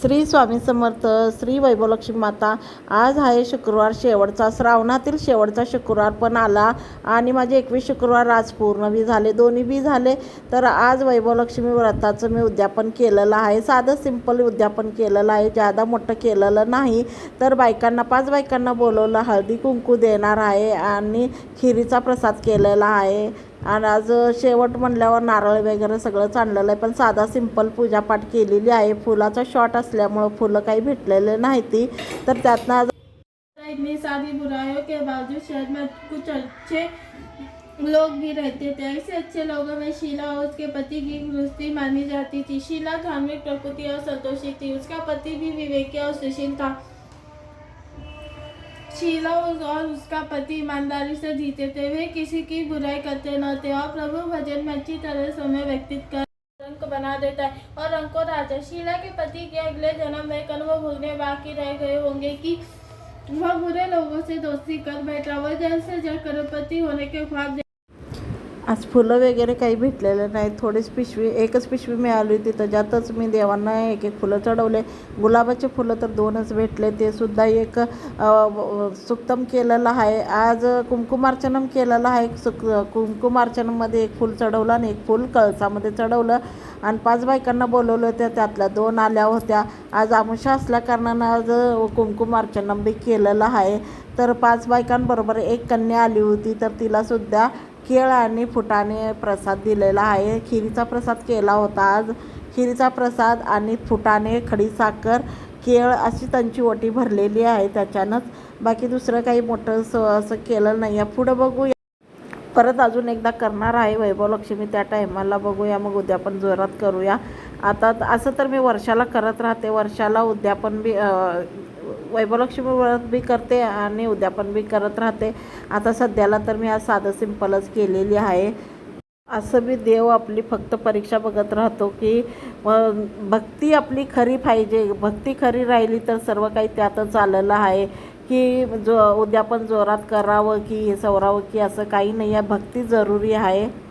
श्री स्वामी समर्थ श्री वैभवलक्ष्मी माता आज आहे शुक्रवार शेवटचा श्रावणातील शेवटचा शुक्रवार पण आला आणि माझे एकवीस शुक्रवार आज पूर्ण बी झाले दोन्ही बी झाले. तर आज वैभवलक्ष्मी व्रताचं मी उद्यापन केलेलं आहे. साधं सिंपल उद्यापन केलेलं आहे. जादा मोठं केलेलं नाही तर बायकांना पाच बायकांना बोलवलं हळदी कुंकू देणार आहे आणि खिरीचा प्रसाद केलेला आहे. आणि आज शेवट म्हणल्यावर नारळ वगैरे सगळंच आणलेलं आहे. पण साधा सिंपल पूजापाठ केलेली आहे. फुलाचा शॉर्ट असल्यामुळं फुलं काही भेटलेले नाही ती तर त्यातनं आज इतनी सारी बुराइयों के बावजूद शहर में कुछ अच्छे लोग भी रहते. थे ऐसे अच्छे लोगों में शीला और उसके पति की दुरुस्ती मानी जाती थी. शीला धार्मिक प्रकृति और संतोषी थी. उसका पति भी विवेकी और सुशील था. शीला और उसका पति ईमानदारी से जीते वे किसी की बुराई करते न थे और प्रभु भजन में अच्छी तरह समय व्यतीत कर रंग बना देता है। और रंग को राजा शीला के पति के अगले जन्म में कर्म भूलने बाकी रह गए होंगे कि वह बुरे लोगों से दोस्ती कर बैठा। वह जल्द से जल्द करोड़पति होने के ख्वाब दे- आज फुलं वगैरे काही भेटलेलं नाही. थोडीच पिशवी एकच पिशवी मिळाली होती त्याच्यातच मी देवांना एक एक फुलं चढवले. गुलाबाचे फुलं तर दोनच भेटले. ते सुद्धा एक सुक्तम केलेलं आहे. आज कुंकुमार्चनम केलेलं आहे. सुक कुंकुमार्चनमध्ये एक फूल चढवलं आणि एक फूल कळसामध्ये चढवलं. आणि पाच बायकांना बोलवलं होतं त्यातल्या दोन आल्या होत्या. आज आमुषा असल्या कारणानं आज कुंकुमार्चनम बी केलेलं आहे. तर पाच बायकांबरोबर एक कन्या आली होती तर तिलासुद्धा केळ आणि फुटाने प्रसाद दिलेला आहे. खिरीचा प्रसाद केला होता आज. खिरीचा प्रसाद आणि फुटाने खडीसाखर केळ अशी त्यांची ओटी भरलेली आहे. त्याच्यानंच बाकी दुसरं काही मोठं स असं केलं नाही आहे. पुढं बघूया. परत अजून एकदा करणार आहे वैभव लक्ष्मी त्या टायमाला बघूया. मग उद्यापन जोरात करूया. आता असं तर मी वर्षाला करत राहते. वर्षाला उद्यापन बी वैभवलक्ष्मी व्रत बी करते आणि उद्यापन बी करत राहते. आता सध्याला तर मी आज साधं सिंपलच केलेली आहे. असं मी देव आपली फक्त परीक्षा बघत राहतो की भक्ती आपली खरी पाहिजे. भक्ती खरी राहिली तर सर्व काही त्यातच आलेलं आहे. की जो उद्यापन जोरात करावं की हे सवरावं की असं काही नाही आहे. भक्ती जरुरी आहे.